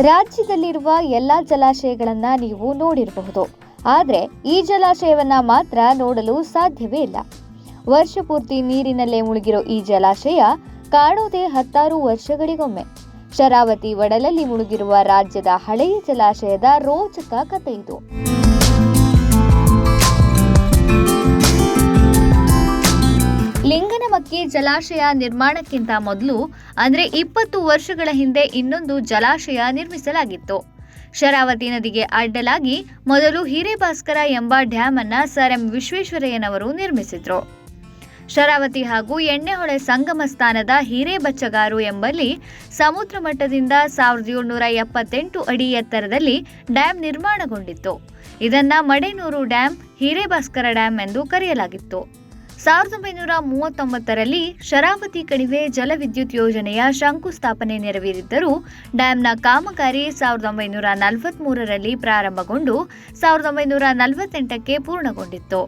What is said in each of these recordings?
ರಾಜ್ಯದಲ್ಲಿರುವ ಎಲ್ಲ ಜಲಾಶಯಗಳನ್ನು ನೀವು ನೋಡಿರಬಹುದು. ಆದರೆ ಈ ಜಲಾಶಯವನ್ನು ಮಾತ್ರ ನೋಡಲು ಸಾಧ್ಯವೇ ಇಲ್ಲ. ವರ್ಷ ಪೂರ್ತಿ ನೀರಿನಲ್ಲೇ ಮುಳುಗಿರೋ ಈ ಜಲಾಶಯ ಕಾಣೋದೇ ಹತ್ತಾರು ವರ್ಷಗಳಿಗೊಮ್ಮೆ. ಶರಾವತಿ ಒಡಲಲ್ಲಿ ಮುಳುಗಿರುವ ರಾಜ್ಯದ ಹಳೆಯ ಜಲಾಶಯದ ರೋಚಕ ಕಥೆ ಇದು. ಲಿಂಗನಮಕ್ಕಿ ಜಲಾಶಯ ನಿರ್ಮಾಣಕ್ಕಿಂತ ಮೊದಲು, ಅಂದ್ರೆ ಇಪ್ಪತ್ತು ವರ್ಷಗಳ ಹಿಂದೆ ಇನ್ನೊಂದು ಜಲಾಶಯ ನಿರ್ಮಿಸಲಾಗಿತ್ತು. ಶರಾವತಿ ನದಿಗೆ ಅಡ್ಡಲಾಗಿ ಮೊದಲು ಹಿರೇಭಾಸ್ಕರ ಎಂಬ ಡ್ಯಾಮ್ ಅನ್ನ ಸರ್ ಎಂ ವಿಶ್ವೇಶ್ವರಯ್ಯನವರು ನಿರ್ಮಿಸಿದ್ರು. ಶರಾವತಿ ಹಾಗೂ ಎಣ್ಣೆಹೊಳೆ ಸಂಗಮ ಸ್ಥಾನದ ಹಿರೇಬಚ್ಚಗಾರು ಎಂಬಲ್ಲಿ ಸಮುದ್ರ ಮಟ್ಟದಿಂದ ಸಾವಿರದ ಏಳ್ನೂರ ಎಪ್ಪತ್ತೆಂಟು ಅಡಿ ಎತ್ತರದಲ್ಲಿ ಡ್ಯಾಂ ನಿರ್ಮಾಣಗೊಂಡಿತ್ತು. ಇದನ್ನ ಮಡೆನೂರು ಡ್ಯಾಂ ಹಿರೇಭಾಸ್ಕರ ಡ್ಯಾಂ ಎಂದು ಕರೆಯಲಾಗಿತ್ತು. ಸಾವಿರದ ಒಂಬೈನೂರ ಮೂವತ್ತೊಂಬತ್ತರಲ್ಲಿ ಶರಾವತಿ ಕಣಿವೆ ಜಲವಿದ್ಯುತ್ ಯೋಜನೆಯ ಶಂಕುಸ್ಥಾಪನೆ ನೆರವೇರಿದ್ದರೂ ಡ್ಯಾಂನ ಕಾಮಗಾರಿ ಸಾವಿರದ ಒಂಬೈನೂರ ನಲವತ್ತ್ಮೂರರಲ್ಲಿ ಪ್ರಾರಂಭಗೊಂಡು ಸಾವಿರದ ಒಂಬೈನೂರ ನಲವತ್ತೆಂಟಕ್ಕೆ ಪೂರ್ಣಗೊಂಡಿತ್ತು.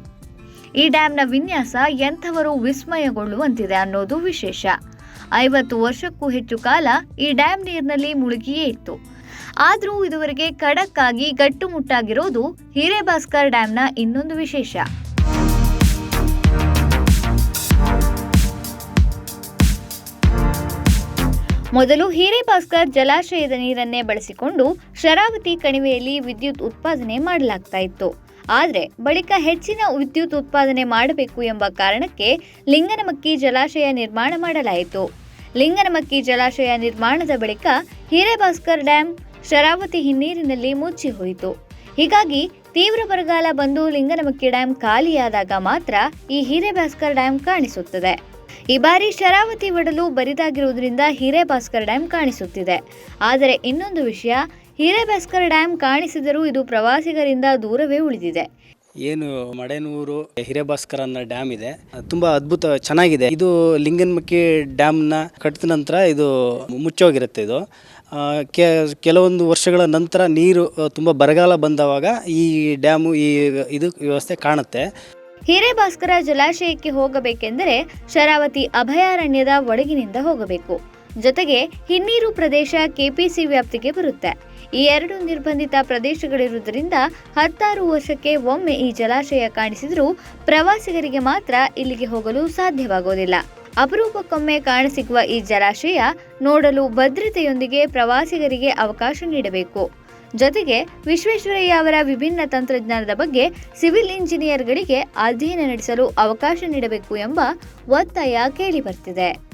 ಈ ಡ್ಯಾಂನ ವಿನ್ಯಾಸ ಎಂಥವರು ವಿಸ್ಮಯಗೊಳ್ಳುವಂತಿದೆ ಅನ್ನೋದು ವಿಶೇಷ. ಐವತ್ತು ವರ್ಷಕ್ಕೂ ಹೆಚ್ಚು ಕಾಲ ಈ ಡ್ಯಾಂ ನೀರಿನಲ್ಲಿ ಮುಳುಗಿಯೇ ಇತ್ತು. ಆದರೂ ಇದುವರೆಗೆ ಖಡಕ್ಕಾಗಿ ಗಟ್ಟುಮುಟ್ಟಾಗಿರೋದು ಹಿರೇಭಾಸ್ಕರ್ ಡ್ಯಾಂನ ಇನ್ನೊಂದು ವಿಶೇಷ. ಮೊದಲು ಹಿರೇಭಾಸ್ಕರ್ ಜಲಾಶಯದ ನೀರನ್ನೇ ಬಳಸಿಕೊಂಡು ಶರಾವತಿ ಕಣಿವೆಯಲ್ಲಿ ವಿದ್ಯುತ್ ಉತ್ಪಾದನೆ ಮಾಡಲಾಗ್ತಾ ಇತ್ತು. ಆದರೆ ಬಳಿಕ ಹೆಚ್ಚಿನ ವಿದ್ಯುತ್ ಉತ್ಪಾದನೆ ಮಾಡಬೇಕು ಎಂಬ ಕಾರಣಕ್ಕೆ ಲಿಂಗನಮಕ್ಕಿ ಜಲಾಶಯ ನಿರ್ಮಾಣ ಮಾಡಲಾಯಿತು. ಲಿಂಗನಮಕ್ಕಿ ಜಲಾಶಯ ನಿರ್ಮಾಣದ ಬಳಿಕ ಹಿರೇಭಾಸ್ಕರ್ ಡ್ಯಾಂ ಶರಾವತಿ ಹಿನ್ನೀರಿನಲ್ಲಿ ಮುಚ್ಚಿ ಹೋಯಿತು. ಹೀಗಾಗಿ ತೀವ್ರ ಬರಗಾಲ ಬಂದು ಲಿಂಗನಮಕ್ಕಿ ಡ್ಯಾಂ ಖಾಲಿಯಾದಾಗ ಮಾತ್ರ ಈ ಹಿರೇಭಾಸ್ಕರ್ ಡ್ಯಾಂ ಕಾಣಿಸುತ್ತದೆ. ಈ ಬಾರಿ ಶರಾವತಿ ಒಡಲು ಬರಿದಾಗಿರುವುದರಿಂದ ಹಿರೇಭಾಸ್ಕರ್ ಡ್ಯಾಂ ಕಾಣಿಸುತ್ತಿದೆ. ಆದರೆ ಇನ್ನೊಂದು ವಿಷಯ ಹಿರೇಭಾಸ್ಕರ್ ಡ್ಯಾಂ ಕಾಣಿಸಿದರೂ ಇದು ಪ್ರವಾಸಿಗರಿಂದ ದೂರವೇ ಉಳಿದಿದೆ. ಏನು ಮಡೆನೂರು ಹಿರೇಭಾಸ್ಕರ್ ಅನ್ನೋ ಡ್ಯಾಮ್ ಇದೆ. ತುಂಬಾ ಅದ್ಭುತ, ಚೆನ್ನಾಗಿದೆ. ಇದು ಲಿಂಗನಮಕ್ಕಿ ಡ್ಯಾಮ್ನ ಕಟ್ಟಿದ ನಂತರ ಇದು ಮುಚ್ಚೋಗಿರುತ್ತೆ ಇದು. ಕೆ, ಕೆಲವೊಂದು ವರ್ಷಗಳ ನಂತರ ನೀರು ತುಂಬ ಬರಗಾಲ ಬಂದವಾಗ ಈ ಡ್ಯಾಮು, ಈ ಇದು ವ್ಯವಸ್ಥೆ ಕಾಣುತ್ತೆ. ಹಿರೇಭಾಸ್ಕರ ಜಲಾಶಯಕ್ಕೆ ಹೋಗಬೇಕೆಂದರೆ ಶರಾವತಿ ಅಭಯಾರಣ್ಯದ ಒಳಗಿನಿಂದ ಹೋಗಬೇಕು. ಜೊತೆಗೆ ಹಿನ್ನೀರು ಪ್ರದೇಶ ಕೆಪಿಸಿ ವ್ಯಾಪ್ತಿಗೆ ಬರುತ್ತೆ. ಈ ಎರಡು ನಿರ್ಬಂಧಿತ ಪ್ರದೇಶಗಳಿರುವುದರಿಂದ ಹತ್ತಾರು ವರ್ಷಕ್ಕೆ ಒಮ್ಮೆ ಈ ಜಲಾಶಯ ಕಾಣಿಸಿದರೂ ಪ್ರವಾಸಿಗರಿಗೆ ಮಾತ್ರ ಇಲ್ಲಿಗೆ ಹೋಗಲು ಸಾಧ್ಯವಾಗೋದಿಲ್ಲ. ಅಪರೂಪಕ್ಕೊಮ್ಮೆ ಕಾಣಸಿಗುವ ಈ ಜಲಾಶಯ ನೋಡಲು ಭದ್ರತೆಯೊಂದಿಗೆ ಪ್ರವಾಸಿಗರಿಗೆ ಅವಕಾಶ ನೀಡಬೇಕು. ಜೊತೆಗೆ ವಿಶ್ವೇಶ್ವರಯ್ಯ ಅವರ ವಿಭಿನ್ನ ತಂತ್ರಜ್ಞಾನದ ಬಗ್ಗೆ ಸಿವಿಲ್ ಇಂಜಿನಿಯರ್ಗಳಿಗೆ ಅಧ್ಯಯನ ನಡೆಸಲು ಅವಕಾಶ ನೀಡಬೇಕು ಎಂಬ ಒತ್ತಾಯ ಕೇಳಿಬರ್ತಿದೆ